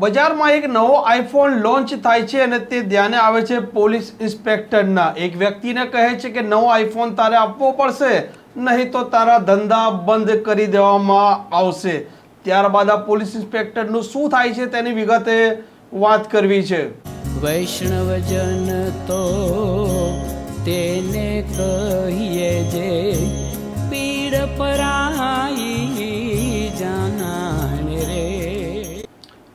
બજારમાં એક નવો આઈફોન લોન્ચ થાય છે અને તે ધ્યાને આવે છે પોલીસ ઇન્સ્પેક્ટરના. એક વ્યક્તિને કહે છે કે નવો આઈફોન તારે આપવો પડશે, નહીં તો તારા ધંધા બંધ કરી દેવામાં આવશે. ત્યારબાદ આ પોલીસ ઇન્સ્પેક્ટરનું શું થાય છે તેની વિગતે વાત કરવી છે. વૈષ્ણવજન તો તેને કહીએ જે પીડ પરાઈ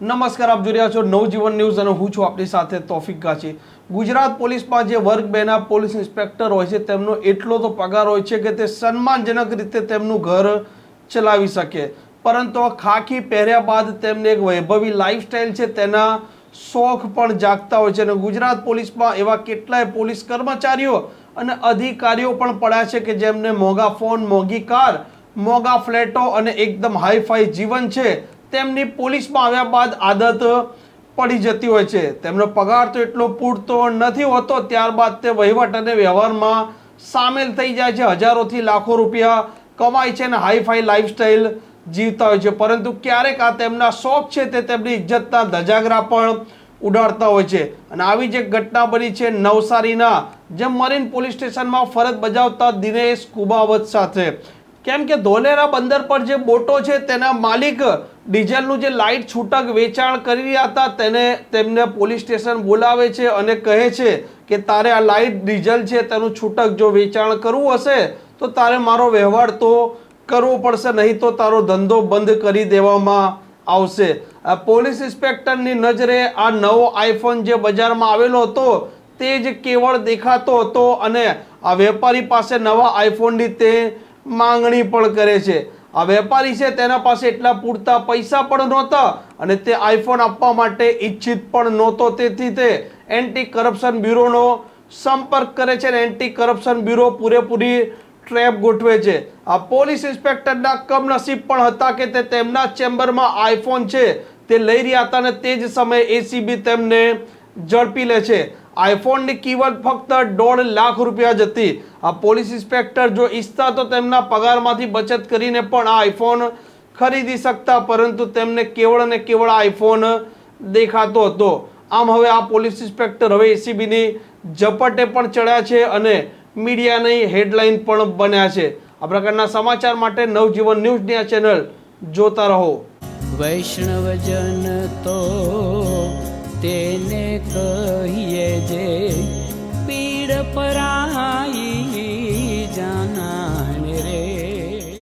નમસ્કાર, આપ જોઈ રહ્યા છો નવજીવન ન્યૂઝ અને હું છું આપણી સાથે તોફિક ગાચી. ગુજરાત પોલીસમાં જે વર્ગ બેના પોલીસ ઇન્સ્પેક્ટર હોય છે, તેમનો એટલો તો પગાર હોય છે કે તે સન્માનજનક રીતે તેમનું ઘર ચલાવી શકે. પરંતુ ખાખી પહેર્યા બાદ તેમને એક વૈભવી લાઈફસ્ટાઈલ છે, તેના શોખ પણ જાગતા હોય છે અને ગુજરાત પોલીસમાં એવા કેટલાય પોલીસ કર્મચારીઓ અને અધિકારીઓ પણ પડ્યા છે કે જેમને મોંઘા ફોન, મોંઘી કાર, મોંઘા ફ્લેટો અને એકદમ હાઈફાઈ જીવન છે. તેમની પોલીસમાં આવ્યા બાદ આદત પડી જતી હોય છે. તેમનો પગાર તો એટલો પૂરતો નથી હોતો, ત્યારબાદ તે વહીવટ અને વ્યવહારમાં સામેલ થઈ જાય છે. હજારોથી લાખો રૂપિયા કમાય છે અને હાઈફાઈ લાઈફસ્ટાઈલ જીવતા હોય છે. પરંતુ ક્યારેક આ તેમના શોખ છે તે તેમની ઇજ્જતના ધજાગરા પણ ઉડાડતા હોય છે. અને આવી જે ઘટના બની છે નવસારીના જે મરીન પોલીસ સ્ટેશનમાં ફરજ બજાવતા દિનેશ કુબાવત સાથે. કેમ કે ધોલેરા બંદર પર જે બોટો છે તેના માલિક ડીઝલનું જે લાઇટ છૂટક વેચાણ કરી રહ્યા હતા, તેને તેમને પોલીસ સ્ટેશન બોલાવે છે અને કહે છે કે તારે આ લાઇટ ડીઝલ છે, તેનું છૂટક જો વેચાણ કરવું હશે, તો તારે મારો વ્યવહાર તો કરવો પડશે, નહીં તો તારો ધંધો બંધ કરી દેવામાં આવશે. પોલીસ ઇન્સ્પેક્ટરની નજરે આ નવો આઈફોન જે બજારમાં આવેલો હતો, તે જ કેવળ દેખાતો હતો અને આ વેપારી પાસે નવા આઈફોનની તે માંગણી પણ કરે છે. આ વેપારી છે, તેના પાસે એટલા પૂરતા પૈસા પણ નહોતા અને તે આઈફોન આપવા માટે ઈચ્છિત પણ નહોતો. તેથી તે એન્ટી કરપ્શન બ્યુરોનો સંપર્ક કરે છે અને એન્ટી કરપ્શન બ્યુરો પૂરેપૂરી ટ્રેપ ગોઠવે છે. આ પોલીસ ઇન્સ્પેક્ટરના કમનસીબ પણ હતા કે તે તેમના ચેમ્બરમાં આઈફોન છે, તે લઈ રહ્યા હતા અને તે જ સમયે એસીબી તેમને ઝડપી લે છે. આઈફોનની કિંમત ફક્ત દોઢ લાખ રૂપિયા જ હતી. આ પોલીસ ઇન્સ્પેક્ટર જો ઈચ્છતા તો તેમના પગારમાંથી બચત કરીને પણ આ આઈફોન ખરીદી શકતા, પરંતુ તેમને કેવળ ને કેવળ આઈફોન દેખાતો હતો. આમ હવે આ પોલીસ ઇન્સ્પેક્ટર હવે એસીબીની ઝપટે પણ ચડ્યા છે અને મીડિયાની હેડલાઇન પણ બન્યા છે. આ પ્રકારના સમાચાર માટે નવજીવન ન્યૂઝની આ ચેનલ જોતા રહો. વૈષ્ણવજન તો તેને કહીએ જે પીડ પરાઈ